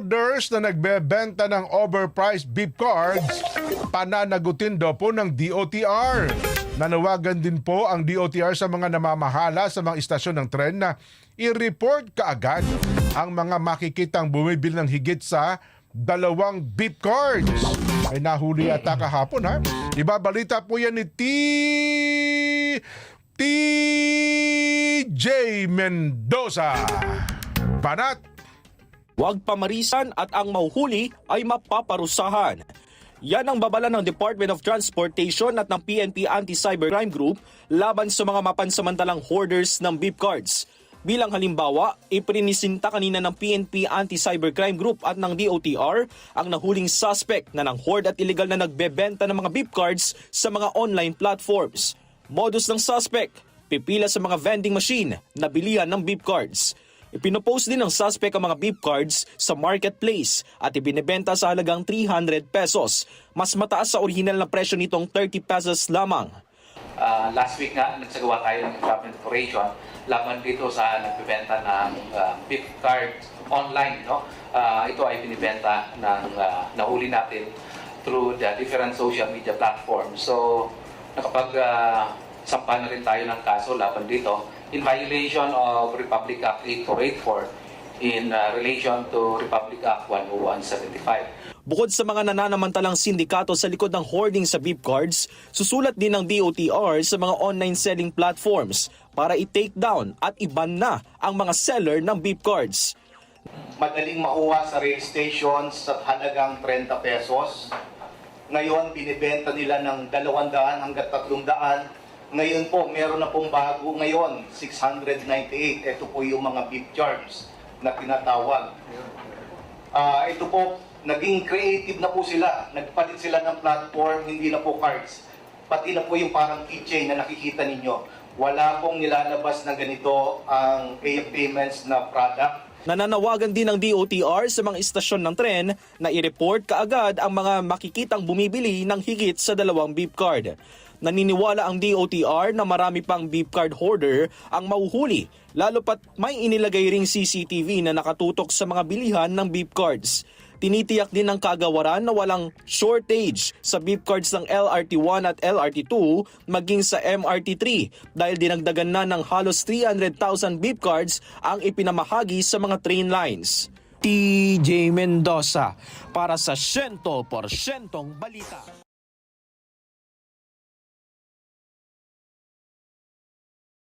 hoarders na nagbebenta ng overpriced beep cards, pananagutin daw po ng DOTR. Nanawagan din po ang DOTR sa mga namamahala sa mga istasyon ng tren na i-report kaagad ang mga makikitang bumibili ng higit sa dalawang beep cards. Ay nahuli ata kahapon ha. Ibabalita po yan ni T... TJ Mendoza. Banat Huwag pamarisan at ang mauhuli ay mapaparusahan. Yan ang babala ng Department of Transportation at ng PNP Anti-Cybercrime Group laban sa mga mapansamantalang hoarders ng beep cards. Bilang halimbawa, iprinisinta kanina ng PNP Anti-Cybercrime Group at ng DOTR ang nahuling suspect na nang hoard at illegal na nagbebenta ng mga beep cards sa mga online platforms. Modus ng suspect, pipila sa mga vending machine na bilihan ng beep cards. Ipinopost din ng suspect ang mga beep cards sa marketplace at ibinebenta sa halagang 300 pesos. Mas mataas sa original na presyo nitong 30 pesos lamang. Ah, last week nga, nagsagawa tayo ng entrapment operation laban dito sa nagbebenta ng uh, gift card online. No? Ah, ito ay binibenta ng ah, nahuli natin through the different social media platforms. So, nakapag ah, sampa na rin tayo ng kaso laban dito in violation of Republic Act 8484 in ah, relation to Republic Act 10175. Bukod sa mga nananamantalang sindikato sa likod ng hoarding sa beep cards, susulat din ng DOTR sa mga online selling platforms para i-take down at iban na ang mga seller ng beep cards. madaling makuha sa rail stations sa halagang 30 pesos. Ngayon, binibenta nila ng 200 hanggang 300. Ngayon po, meron na pong bago ngayon, 698. Ito po yung mga beef charms na tinatawag. Ah, ito po, naging creative na po sila. Nagpalit sila ng platform, hindi na po cards. Pati na po yung parang keychain na nakikita ninyo. Wala pong nilalabas na ganito ang pay payments na product. Nananawagan din ng DOTR sa mga istasyon ng tren na i-report kaagad ang mga makikitang bumibili ng higit sa dalawang beep card. Naniniwala ang DOTR na marami pang beep card hoarder ang mauhuli, lalo pat may inilagay ring CCTV na nakatutok sa mga bilihan ng beep cards. Tinitiyak din ng kagawaran na walang shortage sa beep cards ng LRT1 at LRT2 maging sa MRT3 dahil dinagdagan na ng halos 300,000 beep cards ang ipinamahagi sa mga train lines. TJ Mendoza para sa 100% balita.